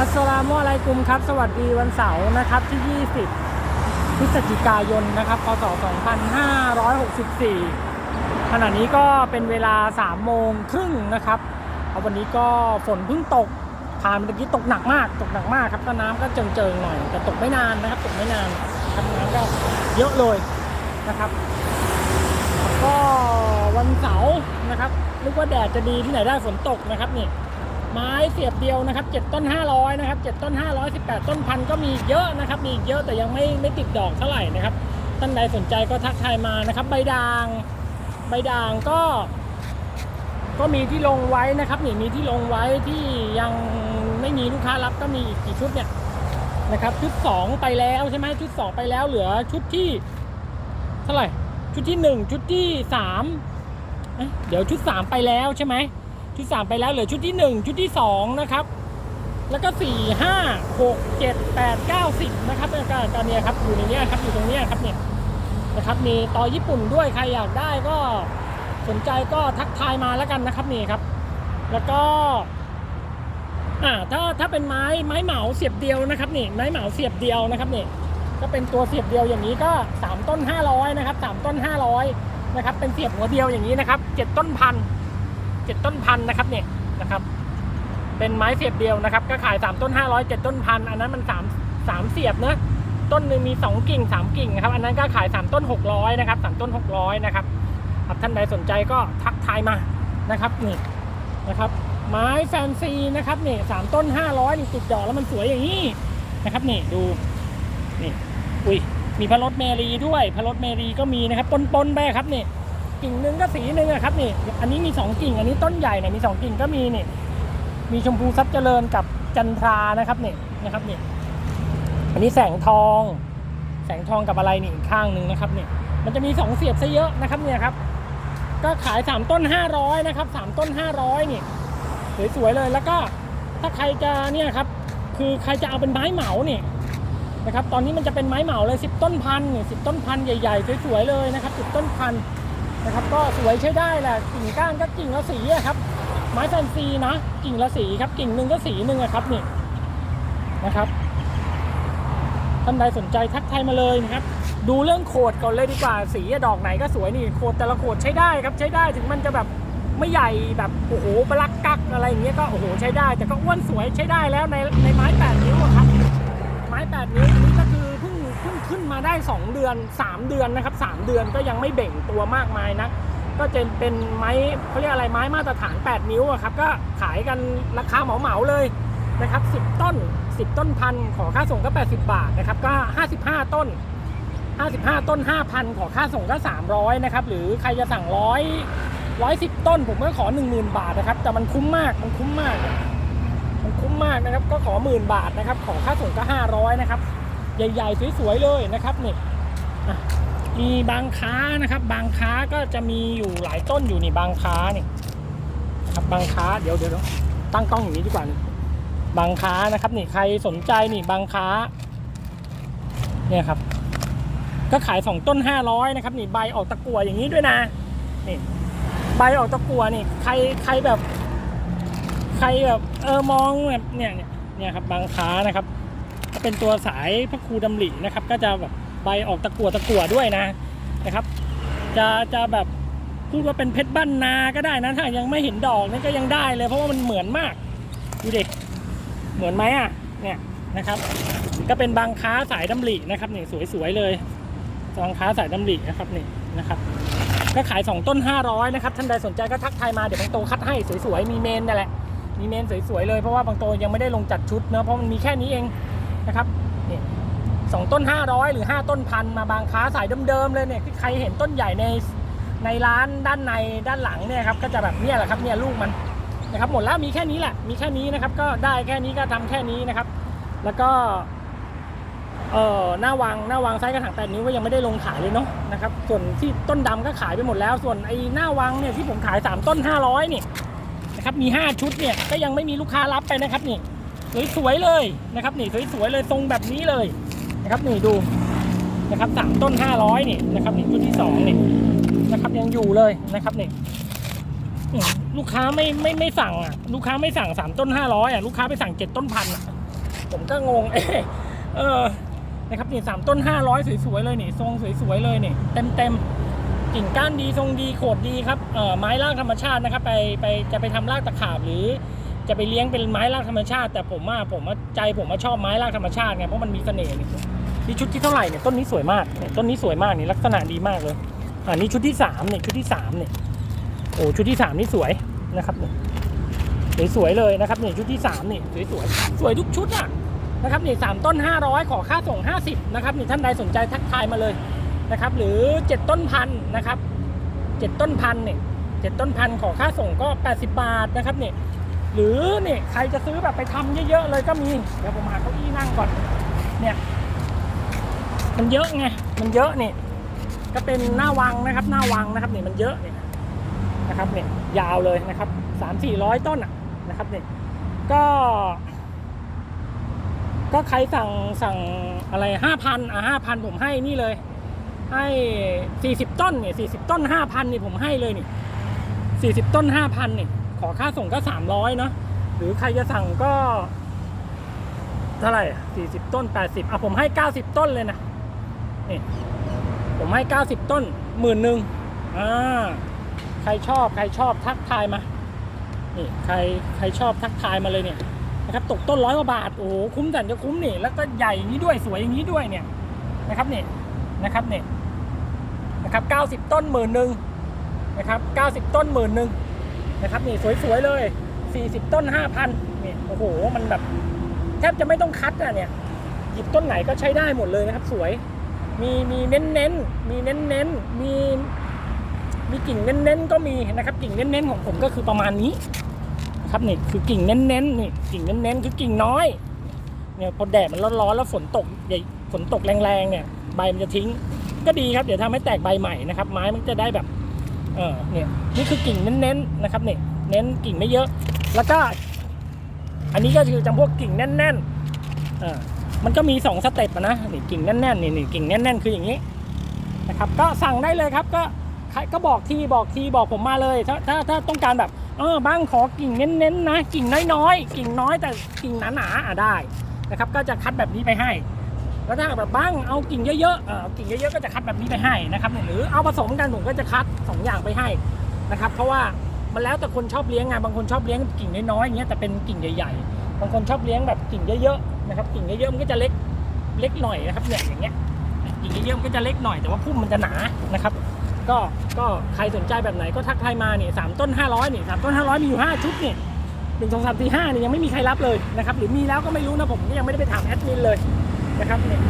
อัสลามุอะลัยกุมครับ สวัสดีวันเสาร์นะครับที่ 20 พฤศจิกายนนะครับพศ2564 ขณะนี้ก็เป็นเวลา 3 โมงครึ่งนะครับเอาวันนี้ก็ฝนเพิ่งตกผ่านเมื่อกี้ตกหนักมาก ตกหนักมากครับก็น้ำก็เจิงๆหน่อย แต่ตกไม่นานนะครับ ตกไม่นานครับน้ำก็เยอะเลยนะครับ ก็วันเสาร์นะครับนึกว่าแดดจะดีที่ไหนได้ฝนตกนะครับนี่ ไม้เสียบเดียวนะครับ 7 ต้น 500 นะครับ 7 ต้น 518 ต้นพันก็มีเยอะนะครับ มีเยอะแต่ยังไม่ไม่ติดดอกเท่าไหร่นะครับ ท่านใดสนใจก็ทักทายมานะครับ ใบด่าง ใบด่างก็ ก็มีที่ลงไว้นะครับนี่มีที่ลงไว้ที่ยังไม่มีลูกค้ารับก็มีอีกกี่ชุดเนี่ยนะครับ ชุด 2 ไปแล้วใช่ไหมชุด 2 ไปแล้วเหลือชุดที่เท่าไหร่ชุดที่ 1 ชุดที่3เเดี๋ยวชุด 3 ไปแล้วใช่ไหม ชุด 3 ไปแล้วเหลือชุดที่ 1 ชุดที่ 2 นะครับ แล้วก็ 4 5 6 7 8 9 10 นะครับในการตอนนี้ครับอยู่ในเนี้ยครับอยู่ตรงเนี้ยครับเนี่ยนะครับมีต่อญี่ปุ่นด้วยใครอยากได้ก็สนใจก็ทักทายมาแล้วกันนะครับนี่ครับ แล้วก็อ่าถ้าถ้าเป็นไม้ไม้เหมาเสียบเดียวนะครับนี่ไม้เหมาเสียบเดียวนะครับนี่ก็เป็นตัวเสียบเดียวอย่างนี้ก็ 3 ต้น 500นะครับ3ต้น 500นะครับเป็นเสียบหัวเดียวอย่างนี้นะครับ7ต้นพัน เจ็ดต้นพันนะครับเนี่ยนะครับ เป็นไม้เสียบเดียวนะครับ ก็ขายสามต้นห้าร้อยเจ็ดต้นพันอันนั้นมันสามสามเสียบเนอะต้นหนึ่งมีสองกิ่งสามกิ่งนะครับ อันนั้นก็ขายสามต้นหกร้อยนะครับสามต้นหกร้อยนะครับท่านใดสนใจก็ทักทายมานะครับนี่นะครับ ไม้แฟนซีนะครับนี่สามต้นห้าร้อยนี่ติดดอกแล้วมันสวยอย่างนี้นะครับนี่ดูนี่อุ้ยมีพระรถเมรีด้วยพระรถเมรีก็มีนะครับปนๆไปครับนี่ กิ่งหนึ่งก็สีหนึ่งอะครับนี่ อันนี้มีสองกิ่ง อันนี้ต้นใหญ่เนี่ยมีสองกิ่งก็มีนี่ มีชมพูทรัพย์เจริญกับจันทรานะครับนี่นะครับนี่ อันนี้แสงทอง แสงทองกับอะไรนี่อีกข้างหนึ่งนะครับนี่ มันจะมีสองเสียบซะเยอะนะครับเนี่ยครับ ก็ขายสามต้นห้าร้อยนะครับสามต้นห้าร้อยนี่สวยๆเลยแล้วก็ถ้าใครจะเนี่ยครับคือใครจะเอาเป็นไม้เหมาเนี่ยนะครับตอนนี้มันจะเป็นไม้เหมาเลยสิบต้นพันเนี่ยสิบต้นพันใหญ่ๆ สวยๆเลยนะครับสิบต้นพัน นะครับ ก็สวยใช้ได้แหละกิ่งก้านก็กิ่งละสีครับ ไม้แฟนซีนะ กิ่งละสีครับ กิ่งหนึ่งก็สีหนึ่งอะครับนี่นะครับท่านใดสนใจทักทายมาเลยนะครับ ดูเรื่องโขดก่อนเลยดีกว่าสีดอกไหนก็สวยนี่โขดแต่ละโขดใช้ได้ครับใช้ได้ถึงมันจะแบบไม่ใหญ่แบบโอ้โหปลักกักอะไรอย่างเงี้ยก็โอ้โหใช้ได้ แต่ก็อ้วนสวยใช้ได้แล้วในในไม้แปดนิ้วครับ ไม้แปดนิ้วอันนี้ก็คือ ขึ้นมาได้ 2 เดือน 3 เดือนนะครับ 3 เดือนก็ยังไม่เบ่งตัวมากมายนะก็จะเป็นไม้เขาเรียกอะไรไม้มาตรฐาน 8 นิ้วอะครับก็ขายกันราคาเหมาๆเลยนะครับ 10 ต้น 10 ต้นพันขอค่าส่งก็ 80 บาทนะครับก็ 55 ต้น 55 ต้น 5,000 ขอค่าส่งก็ 300 นะครับ หรือใครจะสั่งร้อยร้อยสิบต้นผมก็ขอ 10,000 บาทนะครับ แต่มันคุ้มมากมันคุ้มมาก มันคุ้มมากนะครับ ก็ขอหมื่นบาทนะครับ ขอค่าส่งก็ 500 นะครับ ใหญ่ๆ สวยๆเลยนะครับนี่มีบางค้านะครับ บางค้าก็จะมีอยู่หลายต้นอยู่นี่บางค้านี่ครับบางค้าเดี๋ยวเดี๋ยวตั้งกล้องอย่างนี้ดีกว่านี่บางค้านะครับนี่ใครสนใจนี่บางค้าเนี่ยครับ ก็ขายสองต้น500นะครับนี่ใบออกตะกั่วอย่างนี้ด้วยนะนี่ใบออกตะกั่วนี่ใครใครแบบ ใครแบบเออมองแบบเนี่ยเนี่ยเนี่ยครับบางค้านะครับ เป็นตัวสายพระครูดำรินะครับ ก็จะแบบใบออกตะกั่วตะกั่วด้วยนะนะครับ จะจะแบบพูดว่าเป็นเพชรบ้านนาก็ได้นะถ้ายังไม่เห็นดอกนี่ก็ยังได้เลยเพราะว่ามันเหมือนมากดูเด็กเหมือนไหมอะเนี่ยนะครับก็เป็นบางค้าสายดำรินะครับนี่สวยๆเลยบางค้าสายดำรินะครับนี่นะครับ ก็ขาย 2 ต้น 500นะครับท่านใดสนใจก็ทักทายมาเดี๋ยวบางโตคัดให้สวยๆมีเมนนั่นแหละมีเมนสวยๆเลยเพราะว่าบางโตยังไม่ได้ลงจัดชุดเนะเพราะมันมีแค่นี้เอง นะครับนี่สองต้น 500 หรือ 5 ต้นพันมาบางค้าสายเดิมๆเลยเนี่ยใครเห็นต้นใหญ่ในในร้านด้านในด้านหลังเนี่ยครับก็จะแบบเนี้ยแหละครับเนี่ยลูกมันนะครับหมดแล้วมีแค่นี้แหละมีแค่นี้นะครับ ก็ได้แค่นี้ก็ทำแค่นี้นะครับ แล้วก็เออหน้าวางหน้าวางไซส์กระถางแปดนิ้วก็ยังไม่ได้ลงขายเลยเนาะนะครับส่วนที่ต้นดำก็ขายไปหมดแล้ว ส่วนไอ้หน้าวางเนี่ยที่ผมขายสามต้น 500นี่นะครับมี 5 ชุดเนี่ยก็ยังไม่มีลูกค้ารับไปนะครับนี่ สวยๆเลยนะครับนี่สวยๆเลยทรงแบบนี้เลยนะครับนี่ดูนะครับสามต้น 500นี่นะครับนี่ชุดที่สองนี่นะครับยังอยู่เลยนะครับนี่ลูกค้าไม่ไม่ไม่สั่งอะลูกค้าไม่สั่งสามต้น 500อะลูกค้าไปสั่งเจ็ดต้นพันอะผมก็งงเอเอนะครับนี่สามต้นห้าร้อยสวยๆเลยนี่ทรงสวยๆเลยนี่เต็มเต็มๆกิ่งก้านดีทรงดีโขดดีครับเอ่อไม้รากธรรมชาตินะครับ ไปไปจะไปทำรากตะขาบหรือ จะไปเลี้ยงเป็นไม้รากธรรมชาติ แต่ผมว่าผมว่าใจผมว่าชอบไม้รากธรรมชาติไงเพราะมันมีเสน่ห์นี่นี่ชุดที่เท่าไหร่เนี่ยต้นนี้สวยมากเนี่ยต้นนี้สวยมากนี่ลักษณะดีมากเลยอ่านี่ชุดที่สามเนี่ยชุดที่สามเนี่ยโอ้ชุดที่สามนี่สวยนะครับเนี่ยสวยเลยนะครับเนี่ยชุดที่สามเนี่ยสวยๆสวยทุกชุดอะนะครับเนี่ยสามต้นห้าร้อยขอค่าส่งห้าสิบนะครับเนี่ยท่านใดสนใจทักทายมาเลยนะครับ หรือเจ็ดต้นพันนะครับเจ็ดต้นพันเนี่ยเจ็ดต้นพันขอค่าส่งก็แปดสิบบาทนะครับเนี่ย หรือเนี่ยใครจะซื้อแบบไปทำเยอะๆเลยก็มี เดี๋ยวผมหาเก้าอี้นั่งก่อน เนี่ย มันเยอะไง มันเยอะเนี่ย ก็เป็นหน้าวังนะครับ หน้าวังนะครับเนี่ยมันเยอะเนี่ยนะครับเนี่ยยาวเลยนะครับสามสี่ร้อยต้นอะนะครับเนี่ยก็ ก็ใครสั่งสั่งอะไรห้าพันอะห้าพันผมให้นี่เลย ให้สี่สิบต้นเนี่ยสี่สิบต้นห้าพันนี่ผมให้เลยนี่สี่สิบต้นห้าพันนี่ ขอค่าส่งก็สามร้อยเนาะหรือใครจะสั่งก็เท่าไหร่สี่สิบต้นแปดสิบอะผมให้เก้าสิบต้นเลยนะนี่ผมให้เก้าสิบต้นหมื่นหนึ่งอ่าใครชอบใครชอบทักทายมานี่ใครใครชอบทักทายมาเลยเนี่ยนะครับตกต้นร้อยกว่าบาทโอ้คุ้มสันจะคุ้มนี่แล้วก็ใหญ่อย่างนี้ด้วยสวยอย่างนี้ด้วยเนี่ยนะครับเนี่ยนะครับเนี่ยนะครับเก้าสิบต้นหมื่นหนึ่งนะครับเก้าสิบต้นหมื่นหนึ่ง นะครับนี่สวยๆเลย 40 ต้น 5,000นี่โอ้โหมันแบบแทบจะไม่ต้องคัดอะเนี่ยหยิบต้นไหนก็ใช้ได้หมดเลยนะครับ สวยมีมีเน้นๆมีเน้นๆมีมีกิ่งเน้นๆก็มีนะครับ กิ่งเน้นๆของผมก็คือประมาณนี้นะครับนี่คือกิ่งเน้นๆนี่กิ่งเน้นๆคือกิ่งน้อยเนี่ยพอแดดมันร้อนๆแล้วฝนตกใหญ่ฝนตกแรงๆเนี่ยใบมันจะทิ้ง ก็ดีครับเดี๋ยวทำให้แตกใบใหม่นะครับ ไม้มันจะได้แบบ เออเนี่ยนี่คือกิ่งเน้นๆนะครับเนี่ยเน้นกิ่งไม่เยอะ แล้วก็ อันนี้ก็คือจำพวกกิ่งแน่นๆเออมันก็มีสองสเต็ปนะนี่กิ่งแน่นๆนี่นี่กิ่งแน่นๆคืออย่างนี้นะครับ ก็สั่งได้เลยครับก็ใครก็บอกทีบอกทีบอกผมมาเลยถ้าถ้าถ้าต้องการแบบเออบ้างขอกิ่งเน้นๆนะกิ่งน้อยๆกิ่งน้อยแต่กิ่งหนาๆอะได้นะครับ ก็จะคัดแบบนี้ไปให้ แล้วถ้าแบบบ้างเอากิ่งเยอะๆเออกิ่งเยอะๆก็จะคัดแบบนี้ไปให้นะครับหรือเอาผสมกันผมก็จะคัดสองอย่างไปให้นะครับ เพราะว่ามันแล้วแต่คนชอบเลี้ยงไงบางคนชอบเลี้ยงกิ่งน้อยๆอย่างเงี้ยแต่เป็นกิ่งใหญ่ๆบางคนชอบเลี้ยงแบบกิ่งเยอะๆนะครับกิ่งเยอะๆมันก็จะเล็กเล็กหน่อยนะครับเนี่ยอย่างเงี้ยกิ่งเยอะๆมันก็จะเล็กหน่อยแต่ว่าพุ่มมันจะหนานะครับ ก็ก็ใครสนใจแบบไหนก็ทักทายมาเนี่ยสามต้นห้าร้อยนี่สามต้นห้าร้อยมีอยู่ห้าชุดเนี่ยหนึ่งสองสามสี่ห้าเนี่ยังไม่มีใครรับเลยนะครับหรือมีแล้วก็ไม่รู้นะผมก็ยังไม่ได้ไปถามแอดมินเลย นะครับเนี่ย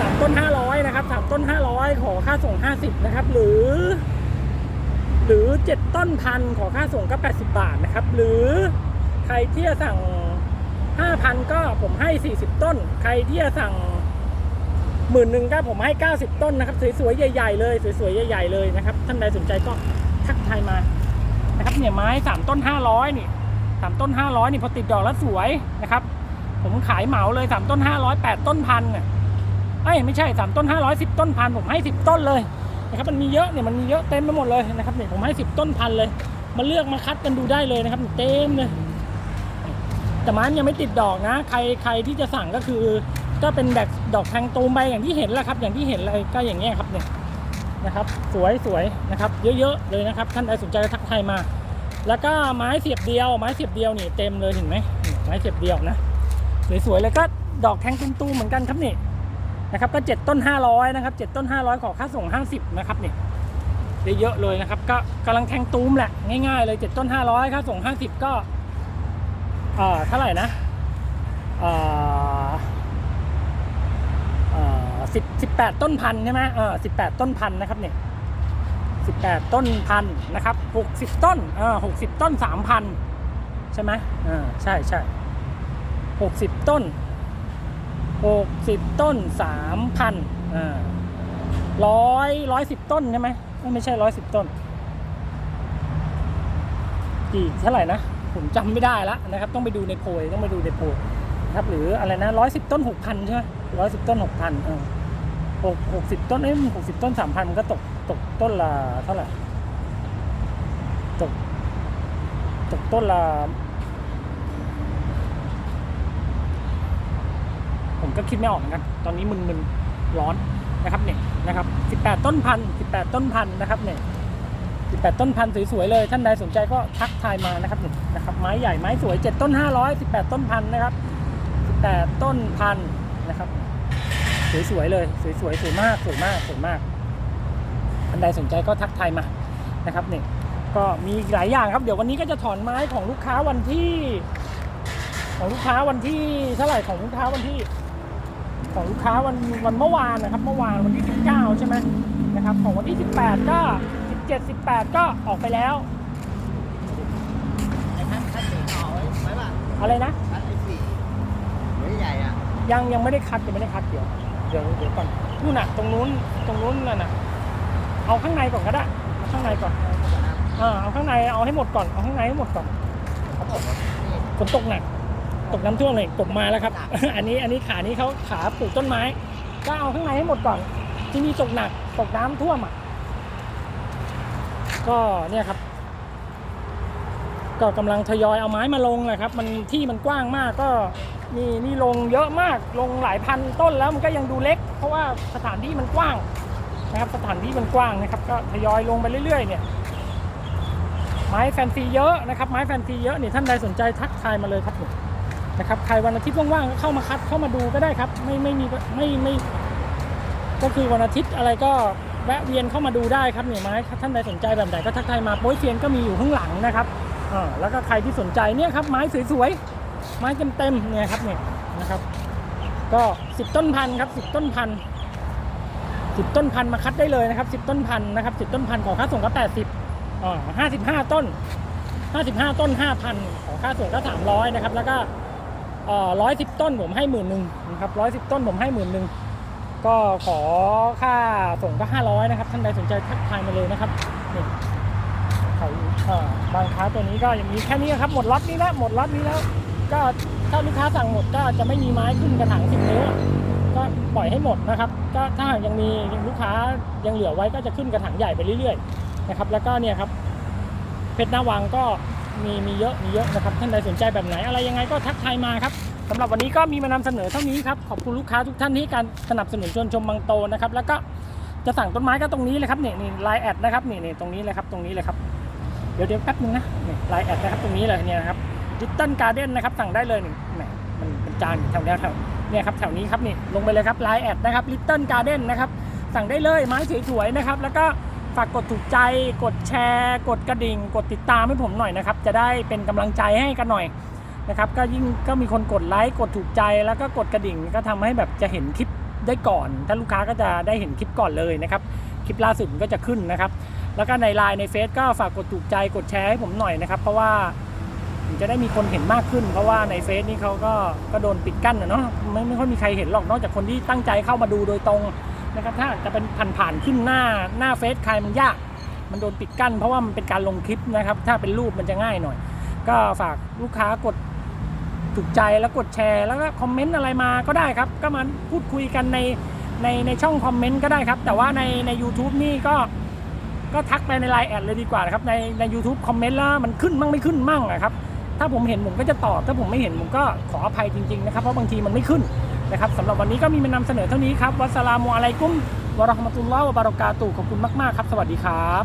สามต้นห้าร้อยนะครับสามต้นห้าร้อยขอค่าส่งห้าสิบนะครับ หรือ หรือเจ็ดต้นพันขอค่าส่งก็แปดสิบบาทนะครับ หรือใครที่จะสั่งห้าพันก็ผมให้สี่สิบต้น ใครที่จะสั่งหมื่นหนึ่งก็ผมให้เก้าสิบต้นนะครับ สวยๆใหญ่ๆเลยสวยๆใหญ่ๆเลยนะครับ ท่านใดสนใจก็ทักทายมานะครับเนี่ยไม้สามต้นห้าร้อยนี่สามต้นห้าร้อยนี่พอติดดอกแล้วสวยนะครับ ผมขายเหมาเลยสามต้นห้าร้อยแปดต้นพันเนี่ยเอ้ไม่ใช่สามต้นห้าร้อยสิบต้นพันผมให้สิบต้นเลยนะครับมันมีเยอะเนี่ยมันมีเยอะเต็มไปหมดเลยนะครับเนี่ยผมให้สิบต้นพันเลยมาเลือกมาคัดกันดูได้เลยนะครับเต็มเลยแต่ไม้มันยังไม่ติดดอกนะ ใครใครที่จะสั่งก็คือก็เป็นแบบดอกแทงตูมใบอย่างที่เห็นแหละครับ อย่างที่เห็นเลยก็อย่างเงี้ยครับเนี่ยนะครับ สวยสวยนะครับ เยอะๆเลยนะครับ ท่านใดสนใจก็ทักทายมา แล้วก็ไม้เสียบเดียว ไม้เสียบเดียวนี่เต็มเลยเห็นไหมไม้เสียบเดียวนะ สวยๆเลยก็ดอกแทงตู้เหมือนกันครับนี่นะครับก็ 7 ต้น 500นะครับ7ต้น 500 ขอค่าส่ง 50นะครับนี่ได้เยอะเลยนะครับ ก็กำลังแทงตูมแหละง่ายๆเลย 7 ต้น 500ค่าส่ง 50 ก็เออเท่าไหร่นะเออเออสิบสิบแปดต้นพันใช่ไหมเออสิบแปดต้นพันนะครับเนี่ยสิบแปดต้นพันนะครับหกสิบต้นเออหกสิบต้นสามพันใช่ไหมเออใช่ใช่ใช 60 ต้น 60 ต้น 3,000อ่าร้อยร้อยสิบต้นใช่ไหมไม่ใช่ร้อยสิบต้น กี่เท่าไหร่นะ ผมจำไม่ได้ละนะครับ ต้องไปดูในโพยต้องไปดูในโพยครับ หรืออะไรนะร้อยสิบต้นหกพันใช่ไหมร้อยสิบต้นหกพันเออหกหกสิบต้นเอ้ยหกสิบต้นสามพันมันก็ตกตกต้นละเท่าไหร่ตกตกต้นละ ก็คิดไม่ออกเหมือนกัน ตอนนี้มึนๆร้อนนะครับเนี่ยนะครับ18 ต้นพัน18 ต้นพันนะครับเนี่ย18 ต้นพันสวยๆเลย ท่านใดสนใจก็ทักทายมานะครับนี่นะครับไม้ใหญ่ไม้สวย 7 ต้น 500 18 ต้นพันนะครับ18 ต้นพันนะครับสวยๆเลยสวยๆสวยมากสวยมากสวยมากท่านใดสนใจก็ทักทายมานะครับเนี่ยก็มีหลายอย่างครับเดี๋ยววันนี้ก็จะถอนไม้ของลูกค้าวันที่ ของลูกค้าวันที่เท่าไหร่ของลูกค้าวันที่ ของลูกค้าวันวันเมื่อวานนะครับ เมื่อวานวันที่ 19 ใช่ไหมนะครับ ของวันที่ 18 ก็ 17 18 ก็ออกไปแล้วไอ้ท่านท่านสีหน่อไว้ไว้ป่ะอะไรนะท่านไอ้สีไว้ใหญ่อะยังยังไม่ได้คัดยังไม่ได้คัดเดี๋ยวเดี๋ยวเดี๋ยวก่อนนู่นน่ะตรงนู้นตรงนู้นน่ะน่ะเอาข้างในก่อนก็ได้เอาข้างในก่อนเออเอาข้างในเอาให้หมดก่อนเอาข้างในให้หมดก่อนเขาบอกว่านี่ฝนตกหนัก ตกน้ำท่วมเลยตกมาแล้วครับ อันนี้อันนี้ขานี้เขาขาปลูกต้นไม้ ก็เอาข้างในให้หมดก่อน ที่นี่ตกหนักตกน้ำท่วมอะก็เนี่ยครับ ก็กำลังทยอยเอาไม้มาลงแหละครับ มันที่มันกว้างมากก็นี่นี่ลงเยอะมากลงหลายพันต้นแล้วมันก็ยังดูเล็ก เพราะว่าสถานที่มันกว้างนะครับ สถานที่มันกว้างนะครับ ก็ทยอยลงไปเรื่อยๆ เนี่ยไม้แฟนซีเยอะนะครับไม้แฟนซีเยอะนี่ท่านใดสนใจทักทายมาเลยครับผม นะครับใครวันอาทิตย์ว่างๆก็เข้ามาคัดเข้ามาดูก็ได้ครับ ไม่ไม่มีไม่ไม่ ก็คือวันอาทิตย์อะไรก็แวะเวียนเข้ามาดูได้ครับเนี่ยไม้ท่านใดสนใจแบบไหนก็ทักทายมาโป้ยเซียนก็มีอยู่ข้างหลังนะครับอ่าแล้วก็ใครที่สนใจเนี่ยครับไม้สวยๆไม้เต็มๆเนี่ยครับเนี่ยนะครับ ก็สิบต้นพันครับสิบต้นพันสิบต้นพันมาคัดได้เลยนะครับสิบต้นพันนะครับสิบต้นพันขอค่าส่งก็แปดสิบอ่าห้าสิบห้าต้นห้าสิบห้าต้นห้าพันขอค่าส่งก็สามร้อยนะครับ แล้วก็ ร้อยสิบต้นผมให้หมื่นหนึ่งนะครับร้อยสิบต้นผมให้หมื่นหนึ่งก็ขอค่าส่งก็500นะครับ ท่านใดสนใจทักทายมาเลยนะครับนี่เขาบางค้าตัวนี้ก็ย่างนี้แค่นี้ครับ หมดล็อตนี้แล้วหมดล็อตนี้แล้ว ก็ถ้าลูกค้าสั่งหมดก็จะไม่มีไม้ขึ้นกระถางสิบนิ้วก็ปล่อยให้หมดนะครับ ก็ถ้าหากยังมีลูกค้ายังเหลือไว้ก็จะขึ้นกระถางใหญ่ไปเรื่อยๆนะครับ แล้วก็เนี่ยครับเพชรหน้าวังก็ มีมีเยอะมีเยอะนะครับท่านใดสนใจแบบไหน อะไรยังไงก็ทักทายมาครับสำหรับวันนี้ก็มีมานำเสนอเท่านี้ครับขอบคุณลูกค้าทุกท่านที่การสนับสนุนชวนชมบางโตนะครับแล้วก็จะสั่งต้นไม้ก็ตรงนี้เลยครับนี่นี่ไลน์แอดนะครับนี่นี่ตรงนี้เลยครับตรงนี้เลยครับเดี๋ยวเดี๋ยวแป๊บนึงนะนี่ไลน์แอดนะครับตรงนี้เลยเนี่ยนะครับลิตเติ้ลการ์เด้นนะครับสั่งได้เลยนี่แหมมันมันจานแถวแนวแถวเนี่ยครับแถวนี้ครับนี่ลงไปเลยครับไลน์แอดนะครับลิตเติ้ลการ์เด้นนะครับสั่งได้เลยไม้สวยๆนะครับแล้วก็ ฝากกดถูกใจ กดแชร์ กดกระดิ่ง กดติดตามให้ผมหน่อยนะครับ จะได้เป็นกำลังใจให้กันหน่อยนะครับ ก็ยิ่งก็มีคนกดไลค์กดถูกใจแล้วก็กดกระดิ่งก็ทำให้แบบจะเห็นคลิปได้ก่อน ถ้าลูกค้าก็จะได้เห็นคลิปก่อนเลยนะครับ คลิปล่าสุดก็จะขึ้นนะครับ แล้วก็ในไลน์ในเฟซก็ฝากกดถูกใจกดแชร์ให้ผมหน่อยนะครับ เพราะว่าจะได้มีคนเห็นมากขึ้น เพราะว่าในเฟซนี่เขาก็ก็โดนปิดกั้นอะเนาะไม่ไม่ค่อยมีใครเห็นหรอกนอกจากคนที่ตั้งใจเข้ามาดูโดยตรง นะครับถ้าจะเป็นผ่านผ่านๆขึ้นหน้าหน้าเฟซใครมันยาก มันโดนปิดกั้น เพราะว่ามันเป็นการลงคลิปนะครับ ถ้าเป็นรูปมันจะง่ายหน่อย ก็ฝากลูกค้ากดถูกใจแล้วกดแชร์ แล้วก็คอมเมนต์อะไรมาก็ได้ครับ ก็มาพูดคุยกันในในในช่องคอมเมนต์ก็ได้ครับ แต่ว่าในใน u t u b e นี่ก็ก็ทักไปในไลน์แอดเลยดีกว่านะครับในใน u t u b e คอมเมนต์แล้วมันขึ้นมั่งไม่ขึ้นมั่งนะครับถ้าผมเห็นผมก็จะตอบ ถ้าผมไม่เห็นผมก็ขออภัยจริงๆนะครับเพราะบางทีมันไม่ขึ้น นะครับสำหรับวันนี้ก็มีมานำเสนอเท่านี้ครับวัสสลามุอะลัยกุมวะเราะห์มะตุลลอฮ์วะบารอกาตุฮ์ขอบคุณมากๆครับ สวัสดีครับ